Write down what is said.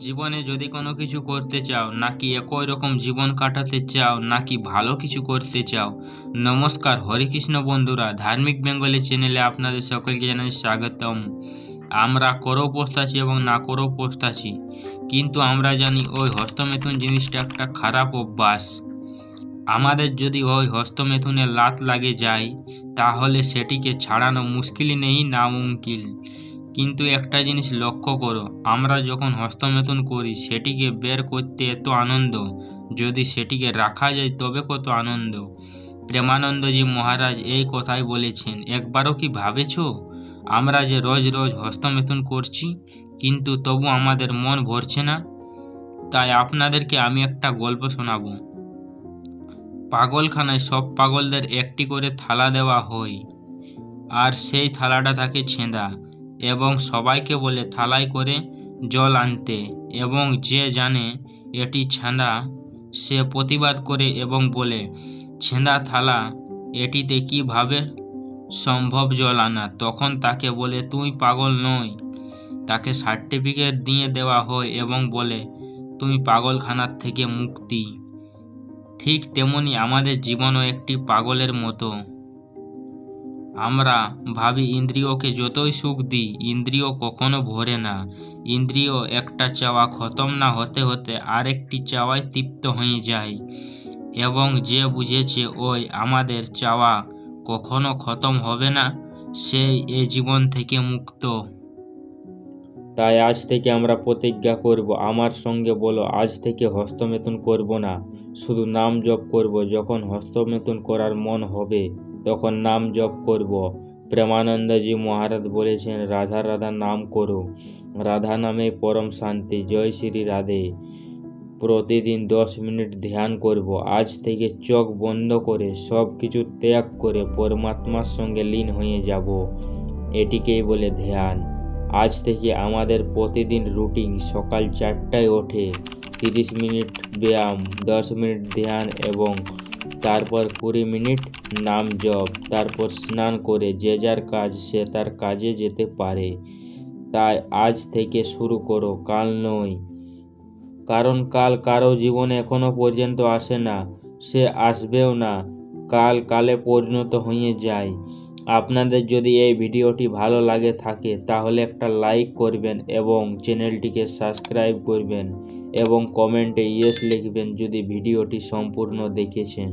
জীবনে যদি কোনো কিছু করতে চাও, নাকি একই রকম জীবন কাটাতে চাও, নাকি ভালো কিছু করতে চাও, নমস্কার। হরিকৃষ্ণ বন্ধুরা, ধার্মিক বেঙ্গলি চ্যানেলে আপনাদের সকলকে জানাই স্বাগতম। আমরা করেও পোস্তাছি এবং না করেও পোস্তাছি কিন্তু আমরা জানি ওই হস্তমেথুন জিনিসটা একটা খারাপ অভ্যাস। আমাদের যদি ওই হস্তমেথুনে লাত লাগে যায়, তাহলে সেটিকে ছাড়ানো মুশকিল নেই না মুমকিন কিন্তু একটা জিনিস লক্ষ্য করো, আমরা যখন হস্তমেথুন করি, সেটিকে বের করতে এত আনন্দ। যদি সেটিকে রাখা যায়, তবে কত আনন্দ। প্রেমানন্দজি মহারাজ এই কথাই বলেছেন, একবারও কি ভাবেছ? আমরা যে রোজ রোজ হস্তমেথুন করছি, কিন্তু তবু আমাদের মন ভরছে না। তাই আপনাদেরকে আমি একটা গল্প শোনাবো। পাগলখানায় সব পাগলদের একটি করে থালা দেওয়া হয়, আর সেই থালাটা থাকে ছেঁদা। এবং সবাইকে বলে থালায় করে জল আনতে এবং যে জানে এটি ছেঁদা সে প্রতিবাদ করে এবং বলে ছেঁদা থালা, এটিতে কীভাবে সম্ভব জল আনা? তখন তাকে বলে, তুই পাগল নই। তাকে সার্টিফিকেট দিয়ে দেওয়া হয় এবং বলে তুমি পাগলখানার থেকে মুক্তি। ঠিক তেমনি আমাদের জীবনও একটি পাগলের মতো। আমরা ভাবি ইন্দ্রিয়কে যতই সুখ দিই, ইন্দ্রিয় কখনো ভরে না। ইন্দ্রিয় একটা চাওয়া খতম না হতে হতে আরেকটি চাওয়ায় তৃপ্ত হয়ে যায়। এবং যে বুঝেছে, ওই আমাদের চাওয়া কখনো খতম হবে না, সেই এ জীবন থেকে মুক্ত। তাই আজ থেকে আমরা প্রতিজ্ঞা করব, আমার সঙ্গে বলো, আজ থেকে হস্তমেথুন করব না, শুধু নাম জপ করব, যখন হস্তমেথুন করার মন হবে। তখন নাম জপ করব। প্রেমানন্দজি মহারাজ বলেছেন, রাধা রাধা নাম করো। রাধা নামে পরম শান্তি। জয় শ্রী রাধে। প্রতিদিন দশ মিনিট ধ্যান করব। আজ থেকে চোখ বন্ধ করে সব কিছু ত্যাগ করে পরমাত্মার সঙ্গে লীন হয়ে যাব। এটিকেই বলে ধ্যান। আজ থেকে আমাদের প্রতিদিন রুটিন সকাল চারটায় ওঠে। তিরিশ মিনিট ব্যায়াম, দশ মিনিট ধ্যান এবং তারপর কুড়ি মিনিট নাম জপ, তারপর স্নান করে যে যার কাজ সে তার কাজে যেতে পারে। তাই আজ থেকে শুরু করো, কাল নয়। কারণ কাল কারও জীবনে এখনও পর্যন্ত আসে না, সে আসবেও না, কাল কালে পরিণত হয়ে যায়। আপনাদের যদি এই ভিডিওটি ভালো লাগে থাকে, তাহলে একটা লাইক করবেন এবং চ্যানেলটিকে সাবস্ক্রাইব করবেন এবং কমেন্টে ইয়েস লিখবেন যদি ভিডিওটি সম্পূর্ণ দেখেছেন।